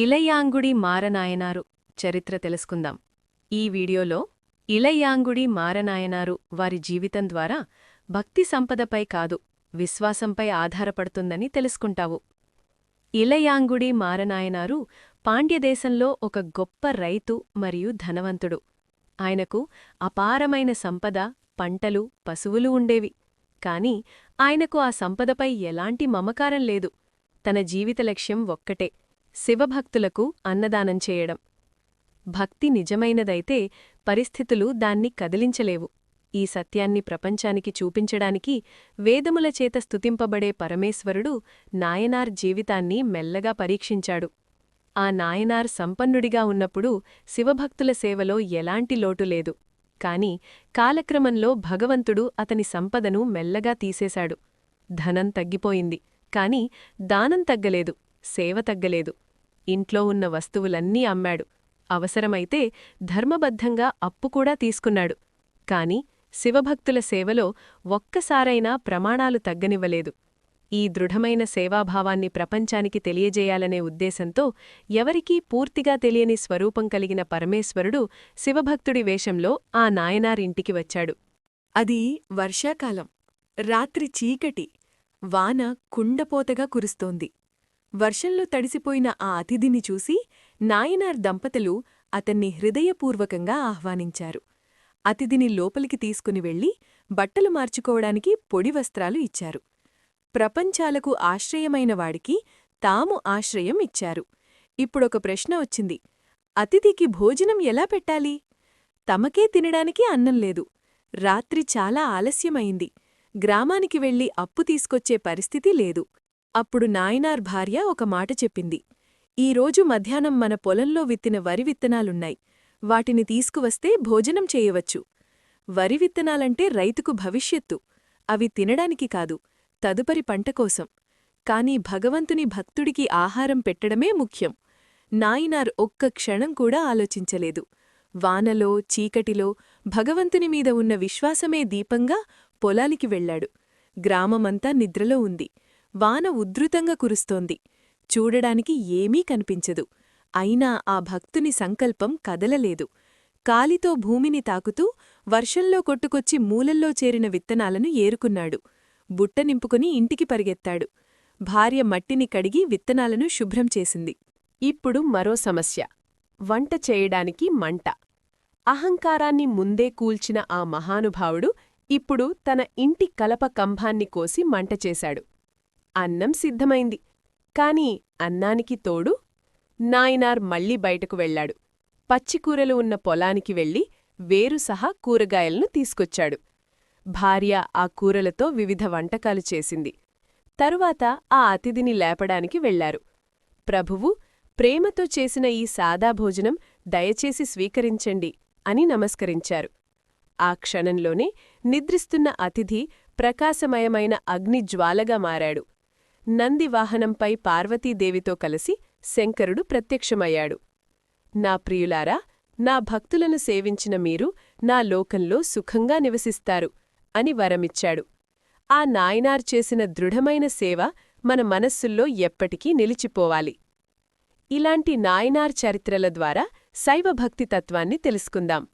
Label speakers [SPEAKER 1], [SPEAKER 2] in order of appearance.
[SPEAKER 1] ఇలయాంగుడి మారనాయనారు చరిత్ర తెలుసుకుందాం. ఈ వీడియోలో ఇలయాంగుడి మారనాయనారు వారి జీవితం ద్వారా భక్తి సంపదపై కాదు విశ్వాసంపై ఆధారపడుతుందని తెలుసుకుంటావు. ఇలయాంగుడి మారనాయనారు పాండ్యదేశంలో ఒక గొప్ప రైతు మరియు ధనవంతుడు. ఆయనకు అపారమైన సంపద పంటలు పశువులు ఉండేవి. కాని ఆయనకు ఆ సంపదపై ఎలాంటి మమకారం లేదు. తన జీవిత లక్ష్యం ఒక్కటే శివభక్తులకు అన్నదానం చేయడం. భక్తి నిజమైనదైతే పరిస్థితులు దాన్ని కదిలించలేవు. ఈ సత్యాన్ని ప్రపంచానికి చూపించడానికి వేదముల చేత స్తుతింపబడే పరమేశ్వరుడు నాయనార్ జీవితాన్ని మెల్లగా పరీక్షించాడు. ఆ నాయనార్ సంపన్నుడిగా ఉన్నప్పుడు శివభక్తుల సేవలో ఎలాంటి లోటు లేదు. కాని కాలక్రమంలో భగవంతుడు అతని సంపదను మెల్లగా తీసేశాడు. ధనం తగ్గిపోయింది. కాని దానం తగ్గలేదు. సేవ తగ్గలేదు. ఇంట్లో ఉన్న వస్తువులన్నీ అమ్మాడు. అవసరమైతే ధర్మబద్ధంగా అప్పు కూడా తీసుకున్నాడు. కాని శివభక్తుల సేవలో ఒక్కసారైనా ప్రమాణాలు తగ్గనివ్వలేదు. ఈ దృఢమైన సేవాభావాన్ని ప్రపంచానికి తెలియజేయాలనే ఉద్దేశంతో ఎవరికీ పూర్తిగా తెలియని స్వరూపం కలిగిన పరమేశ్వరుడు శివభక్తుడి వేషంలో ఆ నాయనారింటికి వచ్చాడు.
[SPEAKER 2] అది వర్షాకాలం. రాత్రి చీకటి. వాన కుండపోతగా కురుస్తోంది. వర్షంలో తడిసిపోయిన ఆ అతిథిని చూసి నాయనార్ దంపతులు అతన్ని హృదయపూర్వకంగా ఆహ్వానించారు. అతిథిని లోపలికి తీసుకుని వెళ్ళి బట్టలు మార్చుకోవడానికి పొడి వస్త్రాలు ఇచ్చారు. ప్రపంచాలకు ఆశ్రయమైన వాడికి తాము ఆశ్రయం ఇచ్చారు. ఇప్పుడొక ప్రశ్న వచ్చింది. అతిథికి భోజనం ఎలా పెట్టాలి? తమకే తినడానికి అన్నం లేదు. రాత్రి చాలా ఆలస్యమైంది. గ్రామానికి వెళ్ళి అప్పు తీసుకొచ్చే పరిస్థితి లేదు. అప్పుడు నాయనార్ భార్య ఒక మాట చెప్పింది. ఈరోజు మధ్యాహ్నం మన పొలంలో విత్తిన వరి విత్తనాలున్నాయి. వాటిని తీసుకువస్తే భోజనం చేయవచ్చు. వరి విత్తనాలంటే రైతుకు భవిష్యత్తు. అవి తినడానికి కాదు తదుపరి పంట కోసం. కాని భగవంతుని భక్తుడికి ఆహారం పెట్టడమే ముఖ్యం. నాయనార్ ఒక్క క్షణం కూడా ఆలోచించలేదు. వానలో చీకటిలో భగవంతుని మీద ఉన్న విశ్వాసమే దీపంగా పొలానికి వెళ్ళాడు గ్రామమంతా నిద్రలో ఉంది. వాన ఉద్ధృతంగా కురుస్తోంది. చూడడానికి ఏమీ కనిపించదు. అయినా ఆ భక్తుని సంకల్పం కదలలేదు. కాలితో భూమిని తాకుతూ వర్షంలో కొట్టుకొచ్చి మూలల్లో చేరిన విత్తనాలను ఏరుకున్నాడు. బుట్ట నింపుకుని ఇంటికి పరిగెత్తాడు. భార్య మట్టిని కడిగి విత్తనాలను శుభ్రం చేసింది.
[SPEAKER 1] ఇప్పుడు మరో సమస్య. వంట చేయడానికి మంట. అహంకారాన్ని ముందే కూల్చిన ఆ మహానుభావుడు ఇప్పుడు తన ఇంటి కలప కంభాన్ని కోసి మంట చేశాడు. అన్నం సిద్ధమైంది. కాని అన్నానికి తోడు నాయనార్ మళ్ళీ బయటకు వెళ్ళాడు పచ్చికూరలు ఉన్న పొలానికి వెళ్ళి వేరు సహా కూరగాయలను తీసుకొచ్చాడు. భార్య ఆ కూరలతో వివిధ వంటకాలు చేసింది. తరువాత ఆ అతిథిని లేపడానికి వెళ్ళారు ప్రభువు ప్రేమతో చేసిన ఈ సాదా భోజనం దయచేసి స్వీకరించండి అని నమస్కరించారు. ఆ క్షణంలోనే నిద్రిస్తున్న అతిథి ప్రకాశమయమైన అగ్నిజ్వాలగా మారాడు. నందివాహనంపై పార్వతీదేవితో కలిసి శంకరుడు ప్రత్యక్షమయ్యాడు. నా ప్రియులారా నా భక్తులను సేవించిన మీరు నా లోకంలో సుఖంగా నివసిస్తారు అని వరమిచ్చాడు. ఆ నాయనార్ చేసిన దృఢమైన సేవ మన మనస్సుల్లో ఎప్పటికీ నిలిచిపోవాలి. ఇలాంటి నాయనార్ చరిత్రల ద్వారా శైవభక్తి తత్వాన్ని తెలుసుకుందాం.